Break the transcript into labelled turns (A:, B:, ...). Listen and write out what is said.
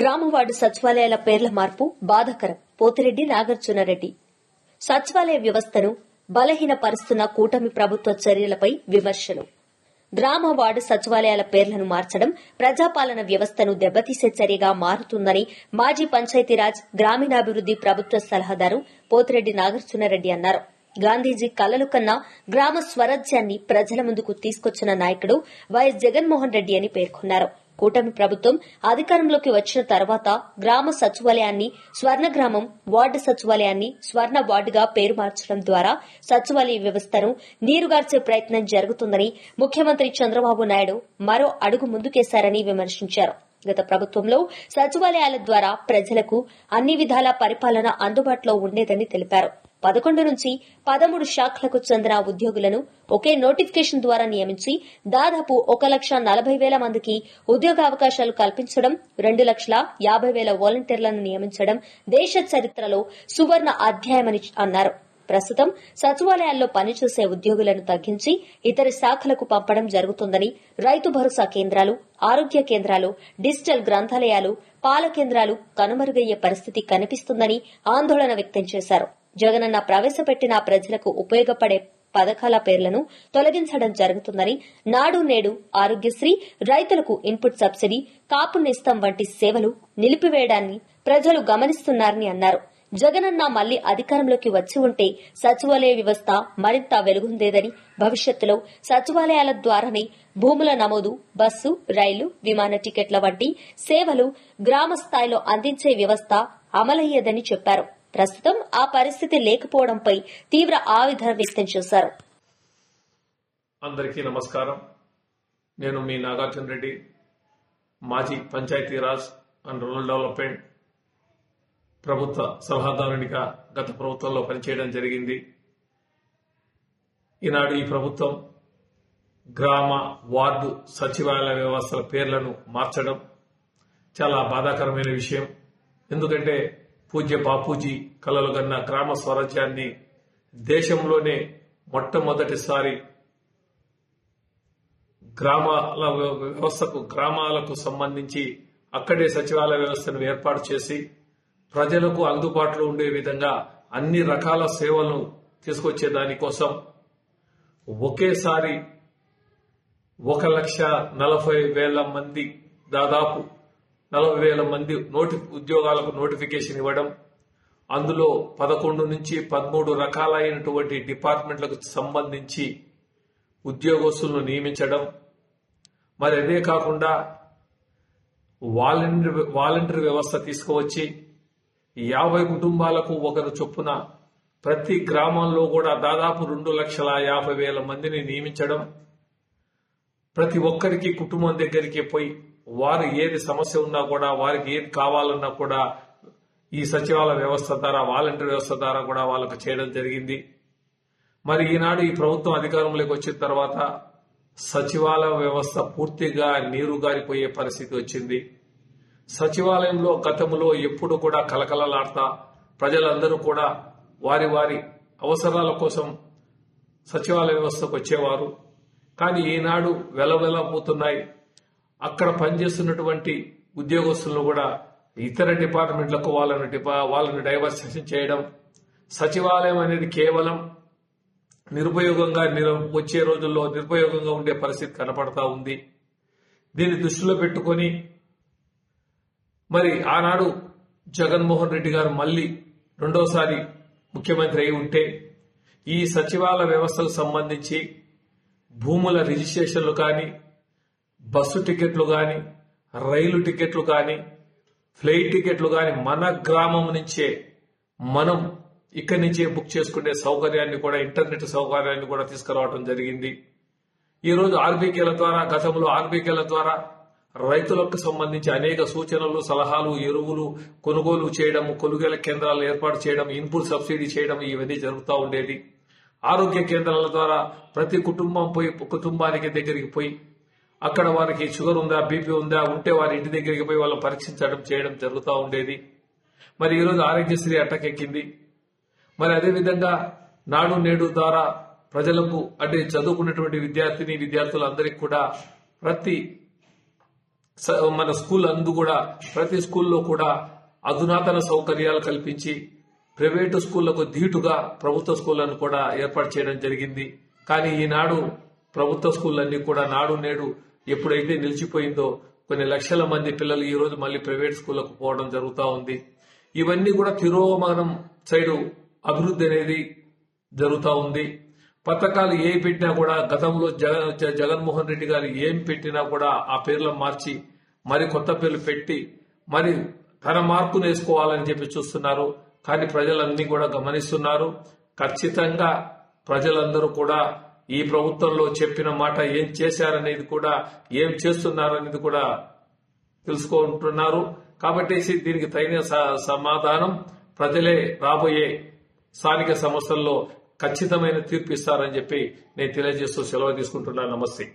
A: గ్రామ వార్డు సచివాలయాల పేర్ల మార్పు బాధాకరం. పోతిరెడ్డి నాగార్జునరెడ్డి సచివాలయ వ్యవస్థను బలహీనపరుస్తున్న కూటమి ప్రభుత్వ చర్యలపై విమర్శలు. గ్రామ వార్డు సచివాలయాల పేర్లను మార్చడం ప్రజాపాలన వ్యవస్థను దెబ్బతీసే చర్యగా మారుతుందని మాజీ పంచాయతీరాజ్ గ్రామీణాభివృద్ది ప్రభుత్వ సలహాదారు పోతిరెడ్డి నాగార్జునరెడ్డి అన్నారు. గాంధీజీ కలలు కన్నా గ్రామ స్వరాజ్యాన్ని ప్రజల ముందుకు తీసుకొచ్చిన నాయకుడు వైఎస్ జగన్మోహన్ రెడ్డి అని పేర్కొన్నారు. కూటమి ప్రభుత్వం అధికారంలోకి వచ్చిన తర్వాత గ్రామ సచివాలయాన్ని స్వర్ణగ్రామం వార్డు సచివాలయాన్ని స్వర్ణ వార్డుగా పేరు మార్చడం ద్వారా సచివాలయ వ్యవస్థను నీరుగార్చే ప్రయత్నం జరుగుతుందని ముఖ్యమంత్రి చంద్రబాబు నాయుడు మరో అడుగు ముందుకేశారని విమర్శించారు. గత ప్రభుత్వంలో సచివాలయాల ద్వారా ప్రజలకు అన్ని విధాల పరిపాలన అందుబాటులో ఉండేదని తెలిపారు. పదకొండు నుంచి పదమూడు శాఖలకు చెందిన ఉద్యోగులను ఒకే నోటిఫికేషన్ ద్వారా నియమించి దాదాపు ఒక లక్ష నలభై వేల మందికి ఉద్యోగావకాశాలు కల్పించడం రెండు లక్షల యాభై వేల వాలంటీర్లను నియమించడం దేశ చరిత్రలో సువర్ణ అధ్యాయమని అన్నారు. ప్రస్తుతం సచివాలయాల్లో పనిచేసే ఉద్యోగులను తగ్గించి ఇతర శాఖలకు పంపడం జరుగుతుందని రైతు భరోసా కేంద్రాలు ఆరోగ్య కేంద్రాలు డిజిటల్ గ్రంథాలయాలు పాల కేంద్రాలు కనుమరుగయ్యే పరిస్థితి కనిపిస్తుందని ఆందోళన వ్యక్తం చేశారు. జగనన్న ప్రవేశపెట్టిన ప్రజలకు ఉపయోగపడే పథకాల పేర్లను తొలగించడం జరుగుతుందని నాడు నేడు ఆరోగ్యశ్రీ రైతులకు ఇన్పుట్ సబ్సిడీ కాపు నిస్తం వంటి సేవలు నిలిపివేయడాన్ని ప్రజలు గమనిస్తున్నారని అన్నారు. జగనన్న మళ్ళీ అధికారంలోకి వచ్చి ఉంటే సచివాలయ వ్యవస్థ మరింత వెలుగుందేదని భవిష్యత్తులో సచివాలయాల ద్వారానే భూముల నమోదు బస్సు రైలు విమాన టికెట్ల వంటి సేవలు గ్రామ స్థాయిలో అందించే వ్యవస్థ అమలయ్యేదని చెప్పారు. ప్రస్తుతం ఆ పరిస్థితి లేకపోవడంపై తీవ్ర ఆవేదన వ్యక్తం చేశారు.
B: అందరికీ నమస్కారం. నేను మీ నాగార్జున రెడ్డి మాజీ పంచాయతీరాజ్ అండ్ రూరల్ డెవలప్మెంట్ ప్రభుత్వ సలహాదారునిగా గత ప్రభుత్వంలో పనిచేయడం జరిగింది. ఈనాడు ఈ ప్రభుత్వం గ్రామ వార్డు సచివాలయ వ్యవస్థల పేర్లను మార్చడం చాలా బాధాకరమైన విషయం. ఎందుకంటే పూజ్య బాపూజీ కలలు గన్న గ్రామ స్వరాజ్యాన్ని దేశంలోనే మొట్టమొదటిసారి గ్రామాల వ్యవస్థకు గ్రామాలకు సంబంధించి అక్కడే సచివాలయ వ్యవస్థను ఏర్పాటు చేసి ప్రజలకు అందుబాటులో ఉండే విధంగా అన్ని రకాల సేవలను తీసుకొచ్చే దానికోసం ఒకేసారి ఒక లక్ష నలభై వేల మంది దాదాపు నలభై వేల మంది నోటి ఉద్యోగాలకు నోటిఫికేషన్ ఇవ్వడం అందులో పదకొండు నుంచి పదమూడు రకాలైనటువంటి డిపార్ట్మెంట్లకు సంబంధించి ఉద్యోగస్తులను నియమించడం. మరి అదే కాకుండా వాలంటీర్ వాలంటీర్ వ్యవస్థ తీసుకువచ్చి యాభై కుటుంబాలకు ఒకరు చొప్పున ప్రతి గ్రామంలో కూడా దాదాపు రెండు లక్షల యాభై వేల మందిని నియమించడం. ప్రతి ఒక్కరికి కుటుంబం దగ్గరికి పోయి వారు ఏది సమస్య ఉన్నా కూడా వారికి ఏది కావాలన్నా కూడా ఈ సచివాలయ వ్యవస్థ ద్వారా వాలంటీర్ వ్యవస్థ ద్వారా కూడా వాళ్ళకు చేయడం జరిగింది. మరి ఈనాడు ఈ ప్రభుత్వం అధికారంలోకి వచ్చిన తర్వాత సచివాలయ వ్యవస్థ పూర్తిగా నీరు గారిపోయే పరిస్థితి వచ్చింది. సచివాలయంలో గతంలో ఎప్పుడు కూడా కలకలలాడతా ప్రజలందరూ కూడా వారి వారి అవసరాల కోసం సచివాలయ వ్యవస్థకు వచ్చేవారు. కానీ ఈనాడు వెలవెలబోతున్నాయి. అక్కడ పనిచేస్తున్నటువంటి ఉద్యోగస్తులను కూడా ఇతర డిపార్ట్మెంట్లకు వాళ్ళని డిపా వాళ్ళని డైవర్సేషన్ చేయడం సచివాలయం అనేది కేవలం నిరుపయోగంగా నిర- వచ్చే రోజుల్లో నిరుపయోగంగా ఉండే పరిస్థితి కనపడతా ఉంది. దీన్ని దృష్టిలో పెట్టుకొని మరి ఆనాడు జగన్మోహన్ రెడ్డి గారు మళ్ళీ రెండోసారి ముఖ్యమంత్రి అయి ఉంటే ఈ సచివాలయ వ్యవస్థకు సంబంధించి భూముల రిజిస్ట్రేషన్లు కానీ బస్సు టికెట్లు కానీ రైలు టికెట్లు కానీ ఫ్లైట్ టికెట్లు కానీ మన గ్రామం నుంచే మనం ఇక్కడి నుంచే బుక్ చేసుకునే సౌకర్యాన్ని కూడా ఇంటర్నెట్ సౌకర్యాన్ని కూడా తీసుకురావడం జరిగింది. ఈరోజు ఆర్బీకేల ద్వారా గతంలో ఆర్బీకేల ద్వారా రైతులకు సంబంధించి అనేక సూచనలు సలహాలు ఎరువులు కొనుగోలు చేయడం కొనుగోలు కేంద్రాలు ఏర్పాటు చేయడం ఇన్పుట్ సబ్సిడీ చేయడం ఇవన్నీ జరుగుతూ ఉండేది. ఆరోగ్య కేంద్రాల ద్వారా ప్రతి కుటుంబం పోయి కుటుంబానికి దగ్గరికి పోయి అక్కడ వారికి షుగర్ ఉందా బీపీ ఉందా ఉంటే వారి ఇంటి దగ్గరికి పోయి వాళ్ళు పరీక్షించడం చేయడం జరుగుతూ ఉండేది. మరి ఈరోజు ఆరోగ్యశ్రీ అట్టకెక్కింది. మరి అదేవిధంగా నాడు నేడు ద్వారా ప్రజలకు అంటే చదువుకున్నటువంటి విద్యార్థిని విద్యార్థులందరికీ కూడా ప్రతి స- మన స్కూల్ అందు కూడా ప్రతి స్కూల్లో కూడా అధునాతన సౌకర్యాలు కల్పించి ప్రైవేటు స్కూళ్ళకు ధీటుగా ప్రభుత్వ స్కూళ్ళను కూడా ఏర్పాటు చేయడం జరిగింది. కానీ ఈనాడు ప్రభుత్వ స్కూళ్ళన్నీ కూడా నాడు నేడు ఎప్పుడైతే నిలిచిపోయిందో కొన్ని లక్షల మంది పిల్లలు ఈ రోజు మళ్ళీ ప్రైవేట్ స్కూళ్ళకు పోవడం జరుగుతూ ఉంది. ఇవన్నీ కూడా తిరోగమనం సైడు అభివృద్ధి అనేది జరుగుతూ ఉంది. పథకాలు ఏ పెట్టినా కూడా గతంలో జగన్ జ- జగన్మోహన్ రెడ్డి గారు ఏం పెట్టినా కూడా ఆ పేర్లను మార్చి మరి కొత్త పేర్లు పెట్టి మరి తన మార్పును వేసుకోవాలని చెప్పి చూస్తున్నారు. కానీ ప్రజలన్నీ కూడా గమనిస్తున్నారు. ఖచ్చితంగా ప్రజలందరూ కూడా ఈ ప్రభుత్వంలో చెప్పిన మాట ఏం చేశారనేది కూడా ఏం చేస్తున్నారనేది కూడా తెలుసుకుంటున్నారు. కాబట్టి దీనికి తగిన స- సమాధానం ప్రజలే రాబోయే స్థానిక సంస్థల్లో ఖచ్చితమైన తీర్పు ఇస్తారని చెప్పి నేను తెలియజేస్తూ సెలవు తీసుకుంటున్నాను. నమస్తే.